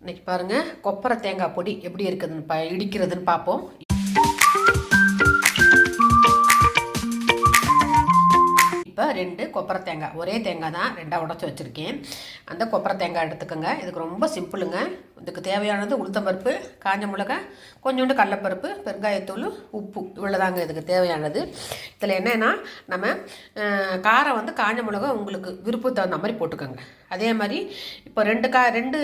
இன்னைக்கு பாருங்கள் கொப்பரை தேங்காய் பொடி எப்படி இருக்குதுன்னு பா இடிக்கிறதுன்னு பார்ப்போம். இப்போ ரெண்டு கொப்பரை தேங்காய். ஒரே தேங்காய் தான் ரெண்டாக உடச்சி வச்சுருக்கேன். அந்த கொப்பரை தேங்காய் எடுத்துக்கோங்க. இதுக்கு ரொம்ப சிம்பிளுங்க. இதுக்கு தேவையானது உளுத்தம்பருப்பு காஞ்ச மிளகாய் கொஞ்சோண்டு கடலப்பருப்பு பெருங்காயத்தூள் உப்பு. இவ்வளோதாங்க இதுக்கு தேவையானது. இதில் என்னென்னா நம்ம காரம் வந்து காஞ்ச மிளகாய் உங்களுக்கு விருப்பம் தகுந்த மாதிரி போட்டுக்கோங்க. அதே மாதிரி இப்போ ரெண்டு கா ரெண்டு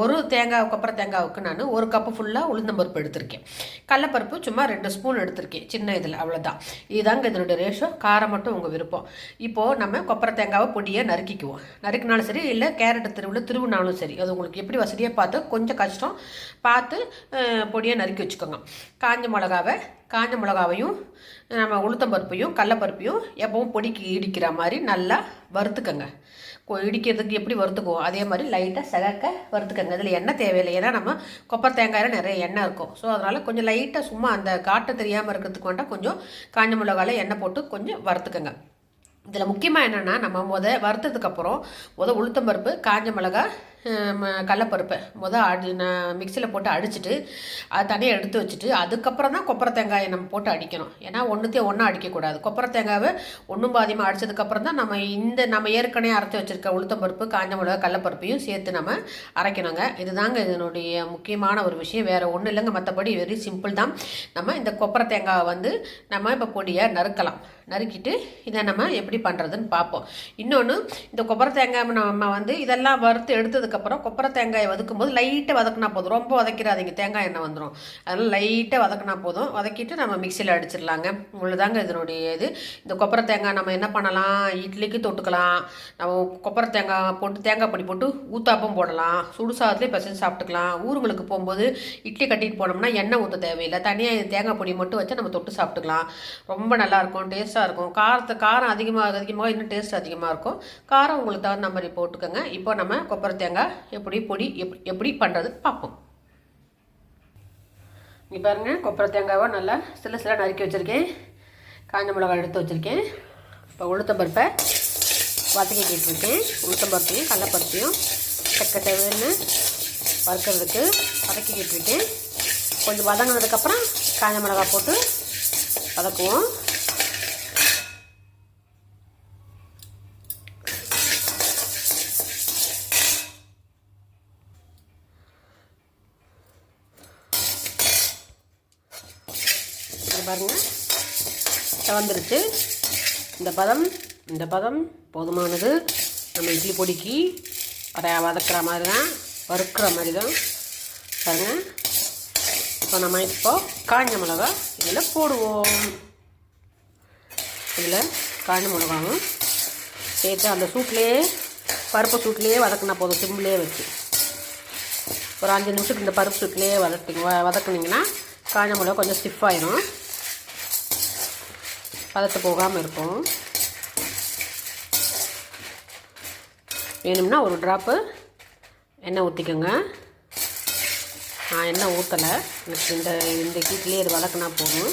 ஒரு தேங்காய் கொப்பரை தேங்காவுக்கு நான் ஒரு கப்பு ஃபுல்லாக உளுந்தம்பருப்பு எடுத்திருக்கேன். கடலப்பருப்பு சும்மா ரெண்டு ஸ்பூன் எடுத்திருக்கேன். சின்ன இதில். அவ்வளோதான் இதுதாங்க இதனுடைய ரேஷோ காரம் மட்டும் உங்கள் விருப்பம் இப்போது நம்ம கொப்பரை தேங்காவை பொடியை நறுக்கிக்குவோம். நறுக்கினாலும் சரி இல்லை கேரட் திருவிழா திருவினாலும் சரி. அது உங்களுக்கு எப்படி வசதியாக பார்த்து கொஞ்சம் கஷ்டம் பார்த்து பொடியை நறுக்கி வச்சுக்கோங்க. காஞ்ச மிளகாவை காஞ்ச மிளகாவையும் நம்ம உளுத்தம்பருப்பையும் கடலப்பருப்பையும் எப்பவும் பொடிக்கு இடிக்கிற மாதிரி நல்லா வறுத்துக்கங்க. கொ- இடிக்கிறதுக்கு எப்படி வறுத்துக்குவோம் அதே மாதிரி லைட்டாக செகக்க வறுத்துக்கங்க. இதில் எண்ணெய் தேவையில்லை. ஏன்னா நம்ம கொப்பர் தேங்காயில் நிறைய எண்ணெய் இருக்கும். ஸோ அதனால் கொஞ்சம் லைட்டாக சும்மா அந்த காட்டை தெரியாமல் இருக்கிறதுக்கு வேண்டாம். கொஞ்சம் காஞ்ச மிளகாவில் எண்ணெய் போட்டு கொஞ்சம் வறுத்துக்கங்க. இதில் முக்கியமாக என்னென்னா நம்ம முத வறுத்ததுக்கப்புறம் முத உளுத்தம்பருப்பு காஞ்ச மிளகா கடலப்பருப்பை. முத அடி நான் மிக்சியில் போட்டு அடிச்சிட்டு அதை தனியாக எடுத்து வச்சுட்டு அதுக்கப்புறம் தான் கொப்பரை தேங்காயை நம்ம போட்டு அடிக்கணும். ஏன்னா ஒன்றுத்தையும் ஒன்றா அடிக்கக்கூடாது. கொப்பரை தேங்காவை ஒன்றும் பாதியமாக அடித்ததுக்கப்புறம் தான் நம்ம இந்த நம்ம ஏற்கனவே அரைச்சி வச்சுருக்க உளுத்தம்பருப்பு காஞ்ச மிளகா கடலப்பருப்பையும் சேர்த்து நம்ம அரைக்கணுங்க. இதுதாங்க இதனுடைய முக்கியமான ஒரு விஷயம். வேறு ஒன்றும் இல்லைங்க. மற்றபடி வெரி சிம்பிள் தான். நம்ம இந்த கொப்பரை தேங்காவை வந்து நம்ம இப்போ பொடியை நறுக்கலாம். நறுக்கிட்டு இதை நம்ம எப்படி பண்ணுறதுன்னு பார்ப்போம். இன்னொன்று இந்த கொப்பரை தேங்காய் நம்ம வந்து இதெல்லாம் வறுத்து எடுத்தது எடுத்ததுக்கப்புறம் கொப்பரை தேங்காயை வதக்கும் போது லைட்டாக வதக்குனா போதும். ரொம்ப வதக்கிறாதீங்க. தேங்காய் எண்ணெய் வந்துடும் அதனால் லைட்டாக வதக்குனா போதும். வதக்கிட்டு நம்ம மிக்சியில் அடிச்சிடலாங்க. இவ்வளோதாங்க இதனுடைய இது. இந்த கொப்பரை தேங்காய் நம்ம என்ன பண்ணலாம்? இட்லிக்கு தொட்டுக்கலாம். நம்ம கொப்பரை தேங்காய் போட்டு தேங்காய் பொடி போட்டு ஊத்தாப்பம் போடலாம். சுடு சாதத்துலேயே பசங்க சாப்பிட்டுக்கலாம். ஊருங்களுக்கு போகும்போது இட்லி கட்டிட்டு போனோம்னா எண்ணெய் ஊற்ற தேவையில்லை. தனியாக தேங்காய் பொடி மட்டும் வச்சு நம்ம தொட்டு சாப்பிட்டுக்கலாம். ரொம்ப நல்லாயிருக்கும் டேஸ்ட்டாக இருக்கும். காரத்தை காரம் அதிகமாக அதிகமாக இன்னும் டேஸ்ட் அதிகமாக இருக்கும். காரம் உங்களுக்கு தகுந்த மாதிரி போட்டுக்கோங்க. இப்போ நம்ம கொப்பரை தேங்காய் எப்படி பொடி எப்படி எப்படி பண்ணுறது பார்ப்போம். இங்கே பாருங்க கொப்பரை தேங்காவை நல்லா சில சில நறுக்கி வச்சுருக்கேன். காஞ்ச மிளகாய் எடுத்து வச்சுருக்கேன். இப்போ உளுத்தம்பருப்பை வதக்கிக்கிட்டு இருக்கேன் உளுத்தம்பருப்பையும் கடலப்பருப்பையும் சக்கை தேவைன்னு வறுக்கிறதுக்கு வதக்கிக்கிட்டு இருக்கேன் கொஞ்சம் வதங்கினதுக்கப்புறம் காஞ்ச மிளகாய் போட்டு வதக்குவோம். இது பாருங்கள் கலந்துருச்சு. இந்த பதம் இந்த பதம் போதுமானது. நம்ம இட்லி பொடிக்கு அதை வதக்குற மாதிரி தான் வறுக்கிற மாதிரி தான் பாருங்கள் இப்போ நம்ம இப்போ காஞ்ச மிளகா இதில் போடுவோம். இதில் காஞ்ச மிளகாவும் சேர்த்து அந்த சூட்லேயே பருப்பு சூட்லேயே வதக்கினா போதும் சிம்லேயே வச்சு. ஒரு அஞ்சு நிமிஷத்துக்கு இந்த பருப்பு சூட்லேயே வதக்கிங்க வ காஞ்ச மிளகா கொஞ்சம் ஸ்டிஃப் ஆயிரும். பதத்து போகாமல் இருக்கும். வேணும்னா ஒரு ட்ராப்பு எண்ணெய் ஊற்றிக்கோங்க நான் எண்ணெய் ஊற்றலை எனக்கு இந்த இந்த கீட்லேயே இது வதக்குனா போதும்.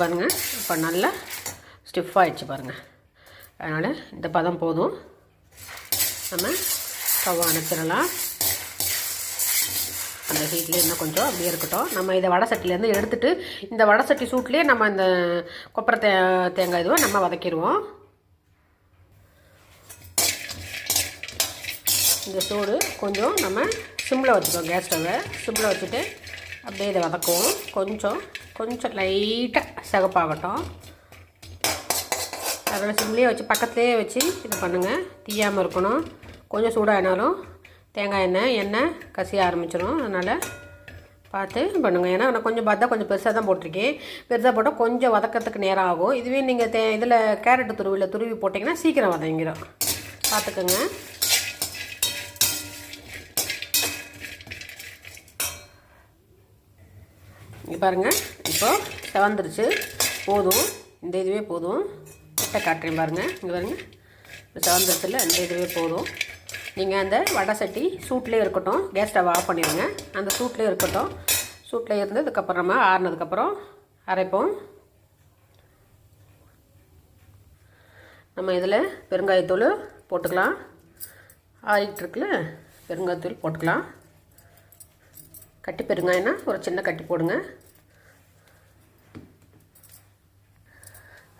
பாருங்கள் இப்போ நல்லா ஸ்டிஃப் ஆகிடுச்சு பாருங்கள் அதனால் இந்த பதம் போதும். நம்ம ஸ்டவ் அணைச்சிடலாம். அந்த ஹீட்லேயே இன்னும் கொஞ்சம் அப்படியே இருக்கட்டும். நம்ம இதை வடை சட்டிலேருந்து எடுத்துட்டு இந்த வடை சட்டி சூட்லேயே நம்ம இந்த கொப்பரை தே தேங்காய் இதுவும் நம்ம வதக்கிடுவோம். இந்த சூடு கொஞ்சம் நம்ம சிம்மில் வச்சுக்கோம் கேஸ் ஸ்டவ்வை சிம்மில் வச்சுட்டு அப்படியே இதை வதக்குவோம். கொஞ்சம் கொஞ்சம் லைட்டாக சிகப்பாகட்டும். அதனால் சிம்லேயே வச்சு பக்கத்துலேயே வச்சு இது பண்ணுங்கள் தீயாமல் இருக்கணும். கொஞ்சம் சூடாகினாலும் தேங்காய் எண்ணெய் எண்ணெய் கசிய ஆரம்பிச்சிடும் அதனால் பார்த்து பண்ணுங்கள் ஏன்னா நான் கொஞ்சம் பார்த்தா கொஞ்சம் பெருசாக தான் போட்டிருக்கேன். பெருசாக போட்டால் கொஞ்சம் வதக்கிறதுக்கு நேரம் ஆகும். இதுவே நீங்கள் தே இதில் கேரட்டு துருவியில் துருவி போட்டிங்கன்னா சீக்கிரம் வதங்கிடும் பார்த்துக்கோங்க. இங்கே பாருங்கள் இப்போ செவந்துருச்சு. போதும். இந்த இதுவே போதும். கிட்ட காட்டுறேன் பாருங்கள் இங்கே பாருங்கள் இப்போ செவந்துருச்சுல இந்த இதுவே போதும். நீங்கள் அந்த வடை சட்டி சூட்லேயே இருக்கட்டும். கேஸ் ஸ்டவ் ஆஃப் பண்ணிடுங்க அந்த சூட்லேயே இருக்கட்டும். சூட்டில் இருந்ததுக்கப்புறமா ஆறுனதுக்கப்புறம் அரைப்போம். நம்ம இதில் பெருங்காயத்தூள் போட்டுக்கலாம். ஆறிட்டு இருக்குல்ல பெருங்காயத்தூள் போட்டுக்கலாம். கட்டி பெருங்காயம்னா ஒரு சின்ன கட்டி போடுங்க.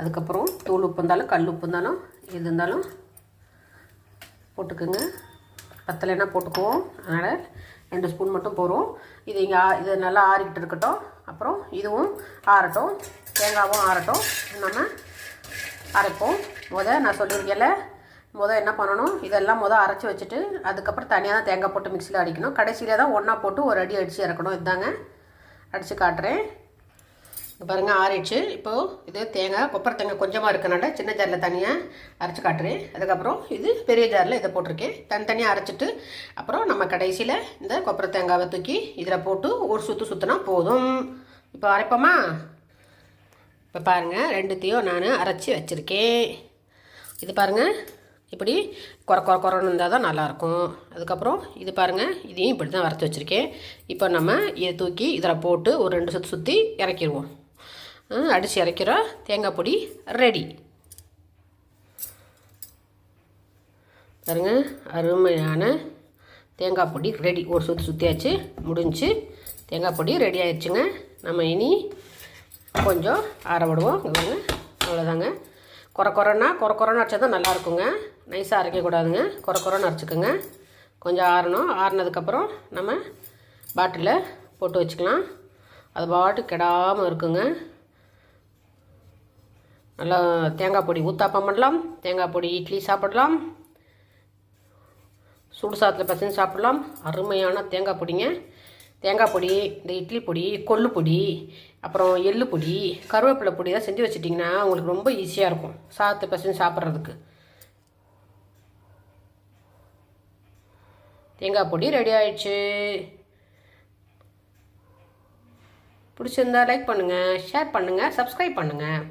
அதுக்கப்புறம் தூள் உப்பு இருந்தாலும் கல் உப்பு இருந்தாலும் எது இருந்தாலும் போட்டுக்கோங்க. பத்தலைன்னா போட்டுக்குவோம். அதனால் ரெண்டு ஸ்பூன் மட்டும் போகிறோம் இது இங்கே ஆ இது நல்லா ஆறிக்கிட்டு இருக்கட்டும். அப்புறம் இதுவும் ஆறட்டும். தேங்காவும் ஆறட்டும். நம்ம அரைப்போம். முத நான் சொல்லியிருக்கேன்ல முத என்ன பண்ணணும்? இதெல்லாம் முத அரைச்சி வச்சுட்டு அதுக்கப்புறம் தனியாக தான் தேங்காய் போட்டு மிக்சியில் அடிக்கணும். கடைசியில் தான் ஒன்றா போட்டு ஒரு அடி அடித்து இறக்கணும். இதாங்க. அடித்து காட்டுறேன். பாருங்கள் ஆறிடுச்சு. இப்போது இது தேங்காய் கொப்பரை தேங்காய் கொஞ்சமாக இருக்கனால சின்ன ஜாரில் தனியாக அரைச்சி காட்டுறேன். அதுக்கப்புறம் இது பெரிய ஜாரில் இதை போட்டிருக்கேன். தனித்தனியாக அரைச்சிட்டு அப்புறம் நம்ம கடைசியில் இந்த கொப்பரை தேங்காவை தூக்கி இதில் போட்டு ஒரு சுற்று சுற்றினா போதும். இப்போ அரைப்போமா? இப்போ பாருங்கள் ரெண்டுத்தையும் நான் அரைச்சி வச்சுருக்கேன். இது பாருங்கள் இப்படி குறை குறை குறைன்னு இருந்தால் தான் நல்லாயிருக்கும். அதுக்கப்புறம் இது பாருங்கள் இதையும் இப்படி தான் வரைச்சி வச்சுருக்கேன். இப்போ நம்ம இதை தூக்கி இதில் போட்டு ஒரு ரெண்டு சுற்றி சுற்றி இறக்கிடுவோம். அடித்து இறக்கிற தேங்காய் பொடி ரெடி பாருங்கள் அருமையான தேங்காய் பொடி ரெடி ஒரு சுற்றி சுற்றியாச்சு முடிஞ்சு. தேங்காய் பொடி ரெடி ஆயிடுச்சுங்க நம்ம இனி கொஞ்சம் ஆற விடுவோம். அவ்வளோதாங்க குறை குறைன்னா குறை குறைன்னு அரைச்சா தான் நல்லாயிருக்குங்க நைஸாக அரைக்கக்கூடாதுங்க குறை குறைன்னு அரைச்சிக்கோங்க. கொஞ்சம் ஆறணும். ஆறினதுக்கப்புறம் நம்ம பாட்டிலில் போட்டு வச்சுக்கலாம். அது பாட்டு கெடாமல் இருக்குங்க. நல்லா தேங்காய் பொடி ஊத்தாப்பம் பண்ணலாம். தேங்காய் பொடி இட்லி சாப்பிடலாம். சுடு சாதத்தில் பசங்க சாப்பிடலாம். அருமையான தேங்காய் பொடிங்க. தேங்காய் பொடி இந்த இட்லி பொடி கொள்ளு பொடி அப்புறம் எள்ளு பொடி கருவேப்பிலை பொடி தான் செஞ்சு வச்சிட்டிங்கன்னா உங்களுக்கு ரொம்ப ஈஸியாக இருக்கும். சாதத்தை பசங்க சாப்பிட்றதுக்கு. தேங்காய் பொடி ரெடி ஆயிடுச்சு. பிடிச்சிருந்தா லைக் பண்ணுங்கள் ஷேர் பண்ணுங்கள் சப்ஸ்கிரைப் பண்ணுங்கள்